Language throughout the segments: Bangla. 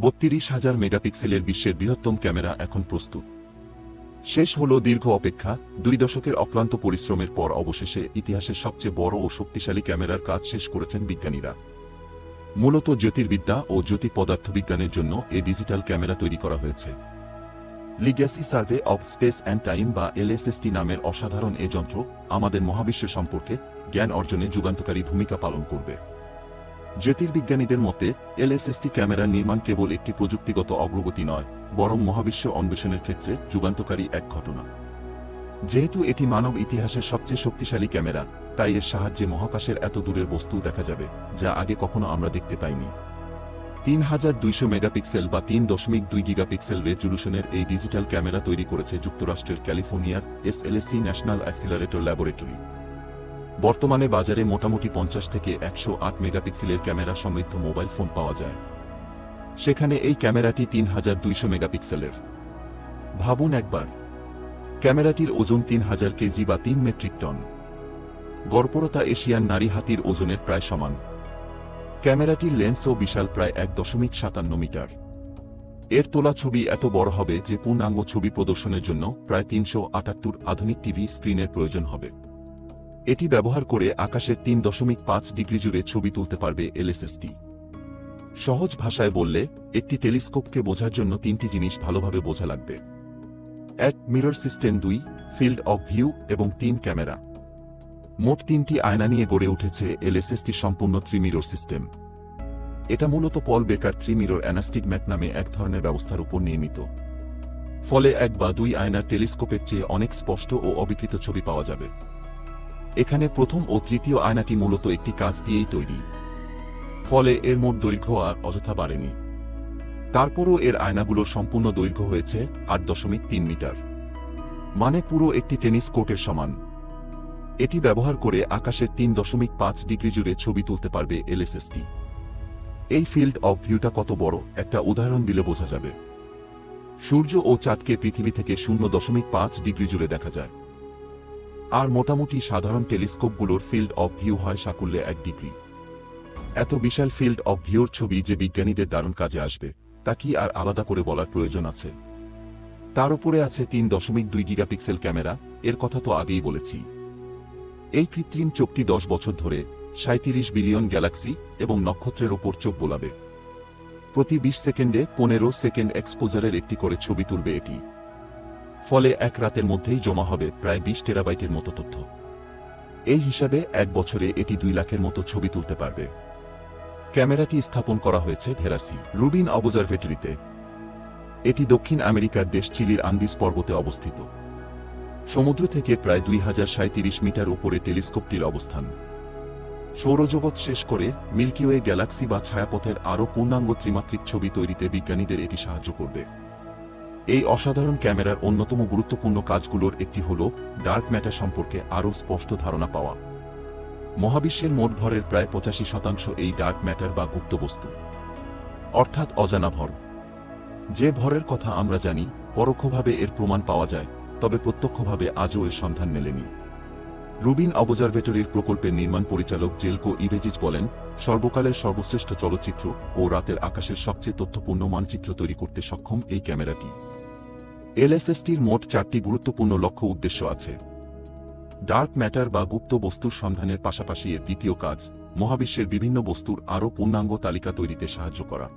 বত্রিশ হাজার মেগাপিক্সেলের বিশ্বের বৃহত্তম ক্যামেরা এখন প্রস্তুত। শেষ হল দীর্ঘ অপেক্ষা, দুই দশকের অক্লান্ত পরিশ্রমের পর অবশেষে ইতিহাসের সবচেয়ে বড় ও শক্তিশালী ক্যামেরার কাজ শেষ করেছেন বিজ্ঞানীরা। মূলত জ্যোতির্বিদ্যা ও জ্যোতি পদার্থবিজ্ঞানের জন্য এই ডিজিটাল ক্যামেরা তৈরি করা হয়েছে। Legacy survey of space and time বা এলএসএসটি নামের অসাধারণ এ যন্ত্র আমাদের মহাবিশ্ব সম্পর্কে জ্ঞান অর্জনে যুগান্তকারী ভূমিকা পালন করবে। জ্যোতির্বিজ্ঞানীদের মতে, এলএসএসটি ক্যামেরা নির্মাণ কেবল একটি প্রযুক্তিগত অগ্রগতি নয়, বরং মহাবিশ্ব অন্বেষণের ক্ষেত্রে যুগান্তকারী এক ঘটনা। যেহেতু এটি মানব ইতিহাসের সবচেয়ে শক্তিশালী ক্যামেরা, তাই এর সাহায্যে মহাকাশের এত দূরের বস্তু দেখা যাবে, যা আগে কখনো আমরা দেখতে পাইনি। তিন হাজার দুইশো মেগাপিক্সেল বা তিন দশমিক দুই গিগাপিক্সেল রেজলিউশনের এই ডিজিটাল ক্যামেরা তৈরি করেছে যুক্তরাষ্ট্রের ক্যালিফোর্নিয়ার S L SLAC national accelerator laboratory. বর্তমানে বাজারে মোটামুটি পঞ্চাশ থেকে একশো আট মেগাপিক্সেলের ক্যামেরা সমৃদ্ধ মোবাইল ফোন পাওয়া যায়। সেখানে এই ক্যামেরাটি তিন হাজার দুইশো মেগাপিক্সেলের। ভাবুন একবার, ক্যামেরাটির ওজন তিন হাজার কেজি বা তিন মেট্রিক টন। গড়পরতা এশিয়ান নারী হাতির ওজনের প্রায় সমান। ক্যামেরাটির লেন্সও বিশাল প্রায় এক দশমিক সাতান্ন মিটার। এর তোলা ছবি এত বড় হবে যে পূর্ণাঙ্গ ছবি প্রদর্শনের জন্য প্রায় তিনশো আটাত্তর আধুনিক টিভি স্ক্রিনের প্রয়োজন হবে। এটি ব্যবহার করে আকাশের তিন দশমিক পাঁচ ডিগ্রি জুড়ে ছবি তুলতে পারবে এলএসএসটি। সহজ ভাষায় বললে, একটি টেলিস্কোপকে বোঝার জন্য তিনটি জিনিস ভালোভাবে বোঝা লাগবে। এক, মিরর সিস্টেম। দুই, ফিল্ড অফ ভিউ এবং তিন, ক্যামেরা। মোট তিনটি আয়না নিয়ে গড়ে উঠেছে এলএসএসটি সম্পূর্ণ থ্রিমিরর সিস্টেম। এটা মূলত পল বেকার থ্রিমিরর অ্যানাস্টিগম্যাট নামে এক ধরনের ব্যবস্থার উপর নির্মিত। ফলে এক বা দুই আয়নার টেলিস্কোপের চেয়ে অনেক স্পষ্ট ও অবিকৃত ছবি পাওয়া যাবে। এখানে প্রথম ও তৃতীয় আয়নাটি মূলত একটি কাজ দিয়েই তৈরি। ফলে এর মোট দৈর্ঘ্য আর অযথা বাড়েনি। তারপরও এর আয়নাগুলো সম্পূর্ণ দৈর্ঘ্য হয়েছে আট দশমিক তিন মিটার। মানে পুরো একটি টেনিস কোর্টের সমান। এটি ব্যবহার করে আকাশের তিন দশমিক পাঁচ ডিগ্রি জুড়ে ছবি তুলতে পারবে এলএসএসটি। এই ফিল্ড অফ ভিউটা কত বড়, একটা উদাহরণ দিলে বোঝা যাবে। সূর্য ও চাঁদকে পৃথিবী থেকে শূন্য দশমিক পাঁচ ডিগ্রি জুড়ে দেখা যায়। আর মোটামুটি সাধারণ টেলিস্কোপগুলোর ফিল্ড অফ ভিউ হয় সাকুল্যে এক ডিগ্রি এত বিশাল ফিল্ড অফ ভিউর ছবি যে বিজ্ঞানীদের দারুণ কাজে আসবে, তা কি আর আলাদা করে বলার প্রয়োজন আছে? তার উপরে আছে তিন দশমিক দুই গিগাপিক্সেল ক্যামেরা, এর কথা তো আগেই বলেছি। এই কৃত্রিম চোখটি দশ বছর ধরে সাঁত্রিশ বিলিয়ন গ্যালাক্সি এবং নক্ষত্রের ওপর চোখ বোলাবে। প্রতি বিশ সেকেন্ডে পনেরো সেকেন্ড এক্সপোজারের একটি করে ছবি তুলবে এটি। ফলে এক রাতের মধ্যেই জমা হবে প্রায় বিশ টেরাবাইটের মতো তথ্য। এই হিসাবে এক বছরে এটি দুই লাখের মতো ছবি তুলতে পারবে। ক্যামেরাটি স্থাপন করা হয়েছে ভেরাসি, রুবিন অবজারভেটরিতে। এটি দক্ষিণ আমেরিকার দেশ চিলির আন্দিস পর্বতে অবস্থিত। সমুদ্র থেকে প্রায় দুই মিটার উপরে টেলিস্কোপটির অবস্থান। সৌরজগৎ শেষ করে মিল্কিওয়ে গ্যালাক্সি বা ছায়াপথের আরও পূর্ণাঙ্গ ত্রিমাত্রিক ছবি তৈরিতে বিজ্ঞানীদের এটি সাহায্য করবে। এই অসাধারণ ক্যামেরার অন্যতম গুরুত্বপূর্ণ কাজগুলোর একটি হল ডার্ক ম্যাটার সম্পর্কে আরও স্পষ্ট ধারণা পাওয়া। মহাবিশ্বের মোট ভরের প্রায় পঁচাশি শতাংশ এই ডার্ক ম্যাটার বা গুপ্ত বস্তু। অর্থাৎ অজানা ভর। যে ভরের কথা আমরা জানি, পরোক্ষভাবে এর প্রমাণ পাওয়া যায়, তবে প্রত্যক্ষভাবে আজও এর সন্ধান মেলেনি। রুবিন অবজারভেটরির প্রকল্পের নির্মাণ পরিচালক জেলকো ইভেজিজ বলেন, সর্বকালের সর্বশ্রেষ্ঠ চলচ্চিত্র ও রাতের আকাশের সবচেয়ে তথ্যপূর্ণ মানচিত্র তৈরি করতে সক্ষম এই ক্যামেরাটি। এলএসএসটির মোট চারটি গুরুত্বপূর্ণ লক্ষ্য উদ্দেশ্য আছে। ডার্ক ম্যাটার বা গুপ্ত বস্তুর সন্ধানের পাশাপাশি এর দ্বিতীয় কাজ, মহাবিশ্বের বিভিন্ন বস্তুর আরও পূর্ণাঙ্গ তালিকা তৈরিতে সাহায্য করা।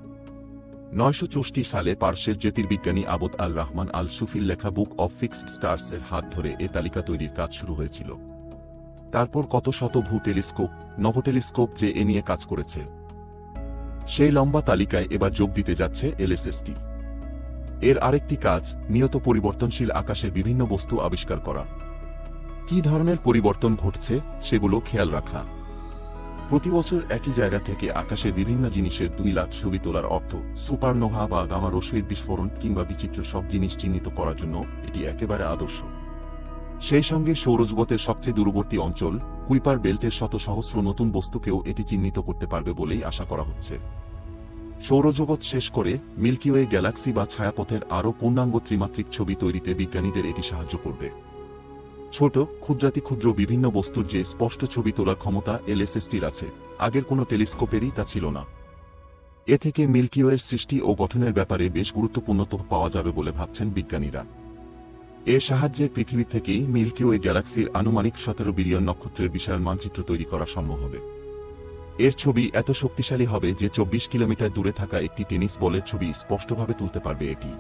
নয়শো সালে পার্শ্বের জ্যোতির্বিজ্ঞানী আবদ আল রহমান আল সুফির লেখা বুক অব ফিক্সড স্টার্স এর হাত ধরে এ তালিকা তৈরির কাজ শুরু হয়েছিল। তারপর কত শত ভূ টেলিস্কোপ নব টেলিস্কোপ যে এ নিয়ে কাজ করেছে। সেই লম্বা তালিকায় এবার যোগ দিতে যাচ্ছে এলএসএসটি। এর আরেকটি কাজ, নিয়ত পরিবর্তনশীল আকাশের বিভিন্ন বস্তু আবিষ্কার করা। কি ধরনের পরিবর্তন ঘটছে, সেগুলো খেয়াল রাখা। প্রতি বছর একই জায়গা থেকে আকাশে বিভিন্ন জিনিসের দুই লাখ ছবি তোলার অর্থ, সুপারনোভা বা গামা রশ্মির বিস্ফোরণ কিংবা বিচিত্র সব জিনিস চিহ্নিত করার জন্য এটি একেবারে আদর্শ। সেই সঙ্গে সৌরজগতের সবচেয়ে দূরবর্তী অঞ্চল, কুইপার বেল্টের শত সহস্র নতুন বস্তুকেও এটি চিহ্নিত করতে পারবে বলেই আশা করা হচ্ছে। সৌরজগৎ শেষ করে মিল্কিওয়ে গ্যালাক্সি বা ছায়াপথের আরও পূর্ণাঙ্গ ত্রিমাত্রিক ছবি তৈরিতে বিজ্ঞানীদের এটি সাহায্য করবে। ছোট ক্ষুদ্রাতি ক্ষুদ্র বিভিন্ন বস্তুর যে স্পষ্ট ছবি তোলার ক্ষমতা এলএসএসটির আছে, আগের কোনো টেলিস্কোপেরই তা ছিল না। এ থেকে মিল্কিওয়ের সৃষ্টি ও গঠনের ব্যাপারে বেশ গুরুত্বপূর্ণ তথ্য পাওয়া যাবে বলে ভাবছেন বিজ্ঞানীরা। এর সাহায্যে পৃথিবী থেকেই মিল্কিওয়ে গ্যালাক্সির আনুমানিক সতেরো বিলিয়ন নক্ষত্রের বিশাল মানচিত্র তৈরি করা সম্ভব হবে। এর ছবি এত শক্তিশালী হবে যে চব্বিশ কিলোমিটার দূরে থাকা একটি টেনিস বলের ছবি স্পষ্টভাবে তুলতে পারবে এটি।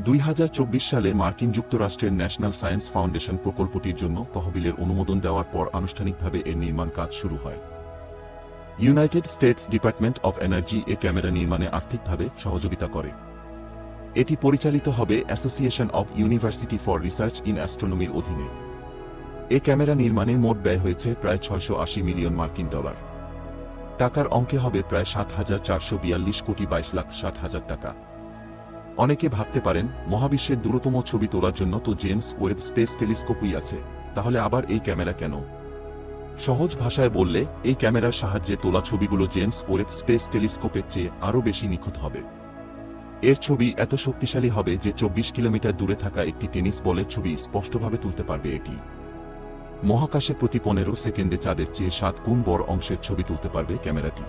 দুই হাজার চব্বিশ সালে মার্কিন যুক্তরাষ্ট্রের ন্যাশনাল সায়েন্স ফাউন্ডেশন প্রকল্পটির জন্য তহবিলের অনুমোদন দেওয়ার পর আনুষ্ঠানিকভাবে এর নির্মাণ কাজ শুরু হয়। United States Department of Energy A camera নির্মাণে আর্থিকভাবে সহযোগিতা করে। এটি পরিচালিত হবে association of university for research in অ্যাস্ট্রোনমির অধীনে। এ ক্যামেরা নির্মাণে মোট ব্যয় হয়েছে প্রায় ছয়শো আশি মিলিয়ন মার্কিন ডলার। টাকার অঙ্কে হবে প্রায় সাত হাজার চারশো বিয়াল্লিশ কোটি বাইশ লাখ ষাট হাজার টাকা। অনেকে ভাবতে পারেন, মহাবিশ্বের দূরতম ছবি তোলার জন্য তো জেমস ওয়েব স্পেস টেলিস্কোপই আছে, তাহলে আবার এই ক্যামেরা কেন? সহজ ভাষায় বললে, এই ক্যামেরার সাহায্যে তোলা ছবিগুলো জেমস ওয়েব স্পেস টেলিস্কোপের চেয়ে আরও বেশি নিখুঁত হবে। এর ছবি এত শক্তিশালী হবে যে চব্বিশ কিলোমিটার দূরে থাকা একটি টেনিস বলের ছবি স্পষ্টভাবে তুলতে পারবে এটি। মহাকাশে প্রতি পনেরো সেকেন্ডে চাঁদের চেয়ে সাত গুণ বড় অংশের ছবি তুলতে পারবে ক্যামেরাটি।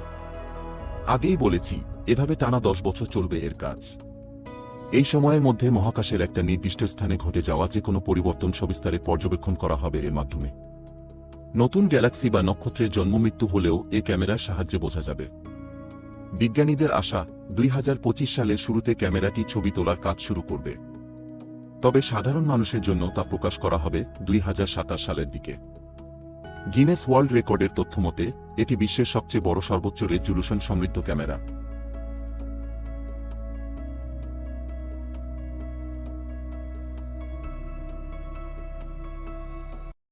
আগেই বলেছি, এভাবে টানা দশ বছর চলবে এর কাজ। এই সময়ের মধ্যে মহাকাশের একটা নির্দিষ্ট স্থানে ঘটে যাওয়া যে কোনো পরিবর্তন সবিস্তারে পর্যবেক্ষণ করা হবে এর মাধ্যমে। নতুন গ্যালাক্সি বা নক্ষত্রের জন্ম মৃত্যু হলেও এ ক্যামেরার সাহায্যে বোঝা যাবে। বিজ্ঞানীদের আশা, দুই সালের শুরুতে ক্যামেরাটি ছবি তোলার কাজ শুরু করবে। তবে সাধারণ মানুষের জন্য তা প্রকাশ করা হবে দুই হাজার সাতাশ সালের দিকে। গিনেস ওয়ার্ল্ড রেকর্ডের তথ্যমতে, এটি বিশ্বের সবচেয়ে বড় সর্বোচ্চ রেজুলুশন সমৃদ্ধ ক্যামেরা।